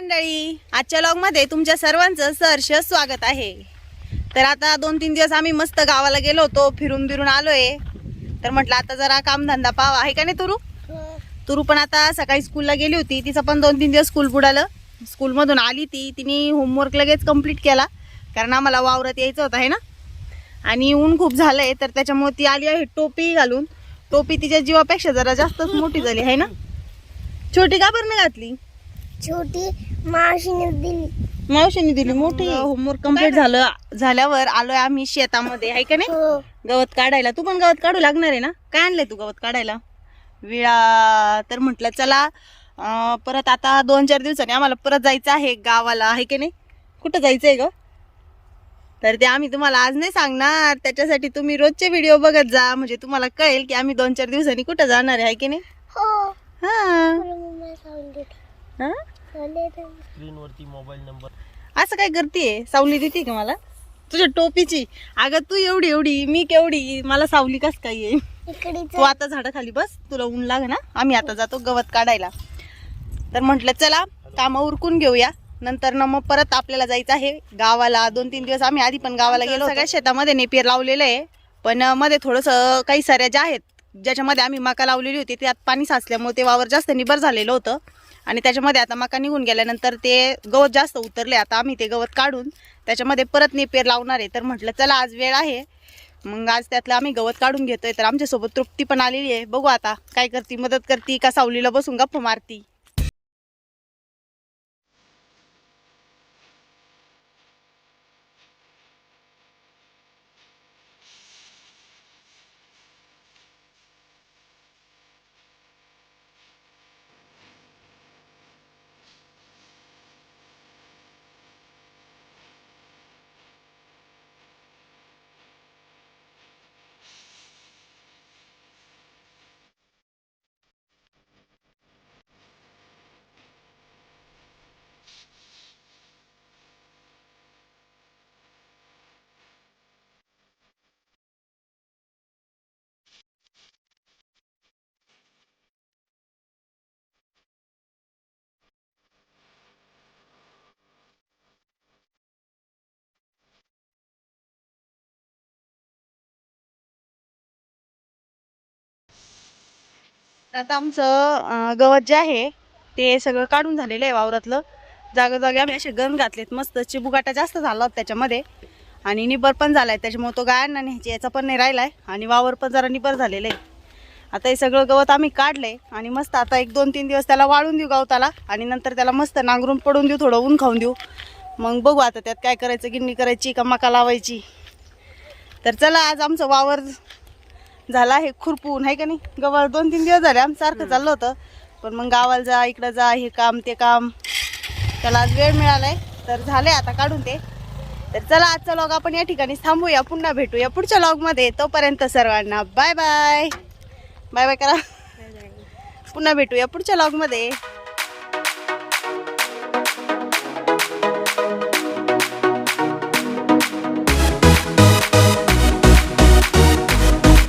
मंडळी आजच्या लॉगमध्ये तुमच्या सर्वांचं सहर्ष स्वागत आहे. तर आता दोन तीन दिवस आम्ही मस्त गावाला गेलो होतो फिरून बिरून आलोय. तर म्हटलं आता जरा कामधंदा पाव आहे का नाही तुरू? तुरू पण आता सकाळी स्कूलला गेली होती तिचं पण दोन तीन दिवस स्कूल बुडालं. स्कूलमधून आली ती तिने होमवर्क लगेच कंप्लीट केला. कारण आम्हाला वावरात यायचं होतं आहे ना? आणि ऊन खूप झालंय तर त्याच्यामुळे ती आली आहे टोपी घालून. टोपी तिच्या जीवापेक्षा जरा जास्तच मोठी झाली आहे ना? छोटी का बरं घातली? छोटी मावशीने दिली. मावशीने दिली मोठी? होमवर्क कंप्लीट झालं झाल्यावर आलोय आम्ही शेतामध्ये आहे का नाही? हो. गवत काढायला. तू पण गवत काढू लागणार आहे ना? काय आणलंय तू गवत काढायला? विळा. तर म्हटलं चला अं, परत आता दोन चार दिवसांनी आम्हाला परत जायचं आहे गावाला आहे की नाही? कुठं जायचंय ग? तर ते आम्ही तुम्हाला आज नाही सांगणार. त्याच्यासाठी तुम्ही रोजचे व्हिडिओ बघत जा. म्हणजे तुम्हाला कळेल की आम्ही दोन चार दिवसांनी कुठं जाणार आहे है की नाही? हो. हा. मला मम्मा सांगते हा? स्क्रीनवरती मोबाईल नंबर. असं काय करते सावली देते का मला? तुझ्या टोपीची. अगं तू एवढी एवढी मी केवढी मला सावली कस काय येईल? तू आता झाडाखाली बस तुला ऊन लाग ना. आम्ही आता जातो गवत काढायला. तर म्हटलं चला कामं उरकून घेऊया. नंतर ना मग परत आपल्याला जायचं आहे. गावाला दोन तीन दिवस आम्ही आधी पण गावाला गेलो सगळ्या शेतामध्ये नेपियर लावलेलं आहे. पण मध्ये थोडंसं काही साऱ्या ज्या आहेत ज्याच्यामध्ये आम्ही मका लावलेली होती त्यात पाणी साचल्यामुळे ते वावर जास्त निबर झालेलं होतं. आणि त्याच्यामध्ये आता मका निघून गेल्यानंतर ते गवत जास्त उतरले. आता आम्ही ते गवत काढून त्याच्यामध्ये परत नेपेर लावणार आहे. तर म्हटलं चला आज वेळ आहे. मग आज त्यातलं आम्ही गवत काढून घेतोय. तर आमच्यासोबत तृप्ती पण आलेली आहे. बघू आता काय करती मदत करती का सावलीला बसून गप्प मारती. आता आमचं अं, गवत जे आहे ते सगळं काढून झालेलं आहे वावरातलं. जागोजागी आम्ही असे गण घातलेत. मस्त चिबुगाटा जास्त झाला होता त्याच्यामध्ये. आणि निबर पण झालाय. त्याच्यामुळे तो गायांना न्यायची याचा पण नाही राहिलाय. आणि वावर पण जरा निबर झालेलं आहे आता हे सगळं गवत आम्ही काढलंय. आणि मस्त आता एक दोन तीन दिवस त्याला वाळून देऊ गवताला. आणि नंतर त्याला मस्त नांगरून पडून देऊ थोडं ऊन खाऊन देऊ. मग बघू आता त्यात काय करायचं गिन्नी करायची का मका लावायची. तर चला आज आमचं वावर झाला आहे खुरपून आहे का नाही? गवळ दोन तीन दिवस झाले आमचं सारखं चाललं होतं. पण मग गावाला जा इकडं जा हे काम ते काम. त्याला आज वेळ मिळालाय. तर झालंय आता काढून ते. तर चला आजचा लॉग आपण या ठिकाणी थांबूया. पुन्हा भेटूया पुढच्या लॉगमध्ये तोपर्यंत सर्वांना बाय बाय बाय बाय करा. पुन्हा भेटूया पुढच्या लॉगमध्ये